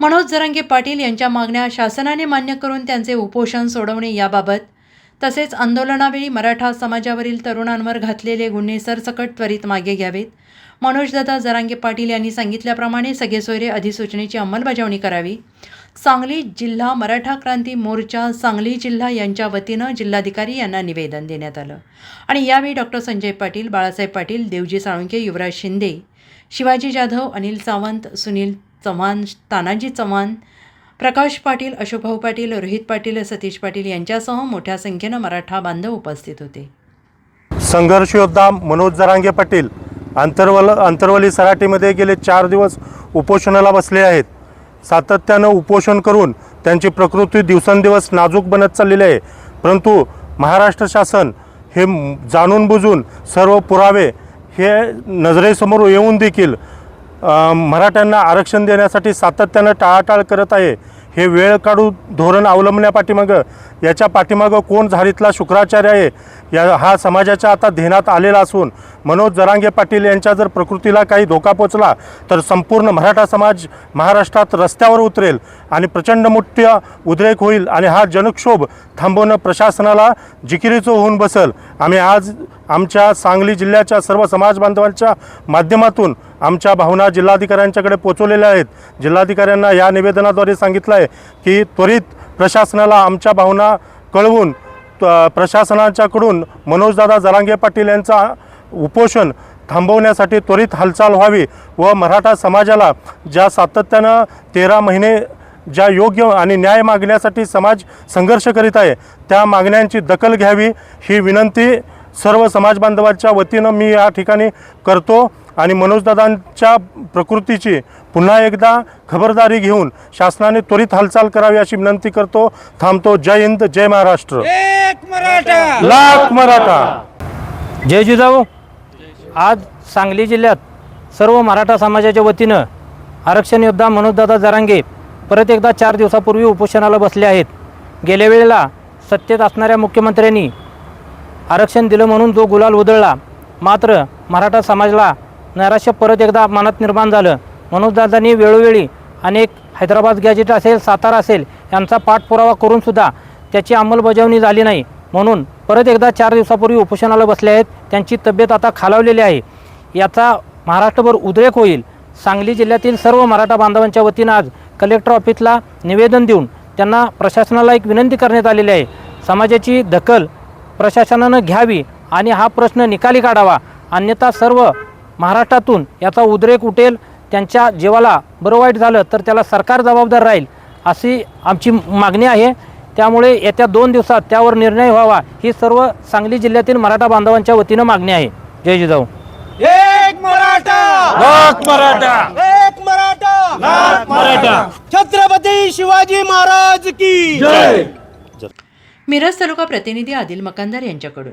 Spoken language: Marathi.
मनोज जरांगे पाटील यांच्या मागण्या शासनाने मान्य करून त्यांचे उपोषण सोडवणे याबाबत तसेच आंदोलनावेळी मराठा समाजावरील तरुणांवर घातलेले गुन्हे सरसकट त्वरित मागे घ्यावेत. मनोजदादा जरांगे पाटील यांनी सांगितल्याप्रमाणे सगळे सोयरे अधिसूचनेची अंमलबजावणी करावी. सांगली जिल्हा मराठा क्रांती मोर्चा सांगली जिल्हा यांच्या वतीनं जिल्हाधिकारी यांना निवेदन देण्यात आलं. आणि यावेळी डॉक्टर संजय पाटील बाळासाहेब पाटील देवजी साळुंके युवराज शिंदे शिवाजी जाधव अनिल सावंत सुनील चव्हाण तानाजी चव्हाण प्रकाश पाटील अशोकभाऊ पाटील रोहित पाटील सतीश पाटील यांच्यासह मोठ्या संख्येनं मराठा बांधव उपस्थित होते. संघर्ष योद्धा मनोज जरांगे पाटील आंतरवल अंतर्वली सराटीमध्ये गेले चार दिवस उपोषणाला बसले आहेत. सातत्यानं उपोषण करून त्यांची प्रकृती दिवसेंदिवस नाजूक बनत चाललेली आहे. परंतु महाराष्ट्र शासन हे जाणून बुजून सर्व पुरावे हे नजरेसमोर येऊन देखील मराठ्यांना आरक्षण देण्यासाठी सातत्यानं टाळाटाळ करत आहे. हे वेळ काढू धोरण अवलंबण्यापाठीमागं याच्या पाठीमागं कोण झारीतला शुक्राचार्य आहे? या हा समाजाच्या आता ध्येनात आलेला असून मनोज जरांगे पाटील यांच्या जर प्रकृतीला काही धोका पोचला तर संपूर्ण मराठा समाज महाराष्ट्रात रस्त्यावर उतरेल आणि प्रचंड मोठ्या उद्रेक होईल आणि हा जनक्षोभ थांबवणं प्रशासनाला जिकिरीचं होऊन बसल. आम्ही आज आमच्या सांगली जिल्ह्याच्या सर्व समाज बांधवांच्या माध्यमातून आमच्या भावना जिल्हाधिकाऱ्यांच्याकडे पोचवलेल्या आहेत. जिल्हाधिकाऱ्यांना या निवेदनाद्वारे सांगितलं आहे की त्वरित प्रशासनाला आमच्या भावना कळवून त- प्रशासनाच्याकडून मनोजदादा जरांगे पाटील यांचा उपोषण थांबवण्यासाठी त्वरित हालचाल व्हावी व मराठा समाजाला ज्या सातत्यानं तेरा महिने ज्या योग्य आणि न्याय मागण्यासाठी समाज संघर्ष करीत आहे त्या मागण्यांची दखल घ्यावी ही विनंती सर्व समाज बांधवांच्या वतीनं मी या ठिकाणी करतो आणि मनोजदादांच्या प्रकृतीची पुन्हा एकदा खबरदारी घेऊन शासनाने त्वरित हालचाल करावी अशी विनंती करतो. थांबतो. जय हिंद जय महाराष्ट्र. एक मराठा. लाख मराठा. जय जिजाऊ. आज सांगली जिल्ह्यात सर्व मराठा समाजाच्या वतीनं आरक्षण योद्धा मनोजदादा जरांगे परत एकदा चार दिवसापूर्वी उपोषणाला बसले आहेत. गेल्या वेळेला सत्तेत असणाऱ्या मुख्यमंत्र्यांनी आरक्षण दिलं म्हणून जो गुलाल उधळला मात्र मराठा समाजाला नैराश्य परत एकदा मनात निर्माण झालं. मनोजदादांनी वेळोवेळी अनेक हैदराबाद गॅजेट असेल सातारा असेल यांचा पाठपुरावा करूनसुद्धा त्याची अंमलबजावणी झाली नाही म्हणून परत एकदा चार दिवसापूर्वी उपोषणाला बसले आहेत. त्यांची तब्येत आता खालावलेली आहे. याचा महाराष्ट्रभर उद्रेक होईल. सांगली जिल्ह्यातील सर्व मराठा बांधवांच्या वतीनं आज कलेक्टर ऑफिसला निवेदन देऊन त्यांना प्रशासनाला एक विनंती करण्यात आलेली आहे. समाजाची दखल प्रशासनानं घ्यावी आणि हा प्रश्न निकाली काढावा. अन्यथा सर्व महाराष्ट्रातून याचा उद्रेक उठेल. त्यांच्या जीवाला बरं वाईट झालं तर त्याला सरकार जबाबदार राहील अशी आमची मागणी आहे. त्यामुळे येत्या दोन दिवसात त्यावर निर्णय व्हावा ही सर्व सांगली जिल्ह्यातील मराठा बांधवांच्या वतीनं मागणी आहे. जय जिजाऊ. एक मराठा! लाख मराठा! एक मराठा! मराठा! छत्रपती शिवाजी महाराज की मिरज तालुका प्रतिनिधी आदिल मकानदार यांच्याकडून.